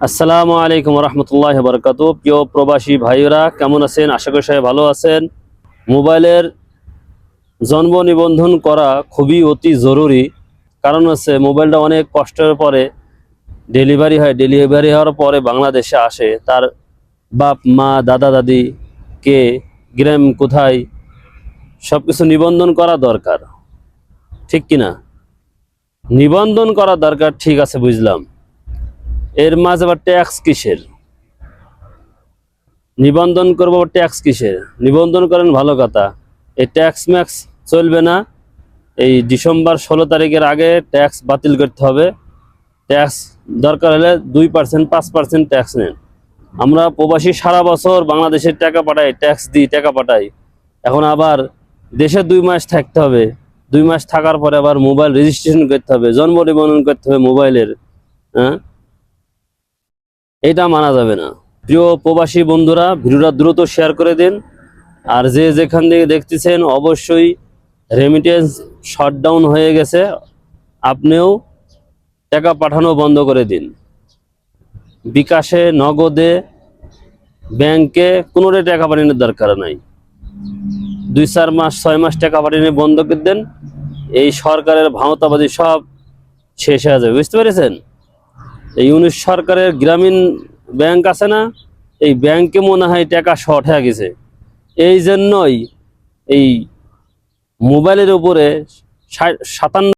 আসসালামু আলাইকুম রহমতুল্লাহ বরকাত প্রিয় প্রবাসী ভাইয়েরা, কেমন আছেন? আশা করি সবাই ভালো আছেন। মোবাইলের জন্ম নিবন্ধন করা খুবই অতি জরুরি। কারণ হচ্ছে মোবাইলটা অনেক কষ্টের পরে ডেলিভারি হয়। ডেলিভারি হওয়ার পরে বাংলাদেশে আসে। তার বাপ, মা, দাদা, দাদি, কে, গ্রাম কোথায় সব কিছু নিবন্ধন করা দরকার। ঠিক কিনা? নিবন্ধন করা দরকার, ঠিক আছে, বুঝলাম। এর মাঝে আবার ট্যাক্স কিসের? নিবন্ধন করব আবার ট্যাক্স কিসের? নিবন্ধন করেন ভালো কথা। এই ট্যাক্স ম্যাক্স চলবে না। এই ডিসেম্বর ষোলো তারিখের আগে ট্যাক্স বাতিল করতে হবে। ট্যাক্স দরকার হলে দুই পার্সেন্ট পাঁচ পার্সেন্ট ট্যাক্স নেন। আমরা প্রবাসী সারা বছর বাংলাদেশের টাকা পাঠাই ট্যাক্স দিই, টাকা পাঠাই। এখন আবার দেশে দুই মাস থাকতে হবে। দুই মাস থাকার পরে আবার মোবাইল রেজিস্ট্রেশন করতে হবে, জন্ম নিবন্ধন করতে হবে মোবাইলের হ্যাঁ? এটা মানা যাবে না। প্রিয় প্রবাসী বন্ধুরা, ভিডিওটা দ্রুত শেয়ার করে দিন। আর যে যেখান থেকে দেখতেছেন, অবশ্যই রেমিটেন্স শটডাউন হয়ে গেছে। আপনিও টাকা পাঠানো বন্ধ করে দিন। বিকাশে, নগদে, ব্যাংকে কোনোটাই টাকা পাঠানোর দরকার নাই। দুই, চার মাস, ছয় মাস টাকা পাঠানো বন্ধ করে দেন। এই সরকারের ভাওতাবাদী সব শেষ হয়ে যাবে। বুঝতে পেরেছেন? এই উনিশ সরকারের গ্রামীণ ব্যাংক আছে না, এই ব্যাংকে মনে হয় টাকা শর্ট হয়ে গেছে। এই জন্যই এই মোবাইলের উপরে সাতান্ন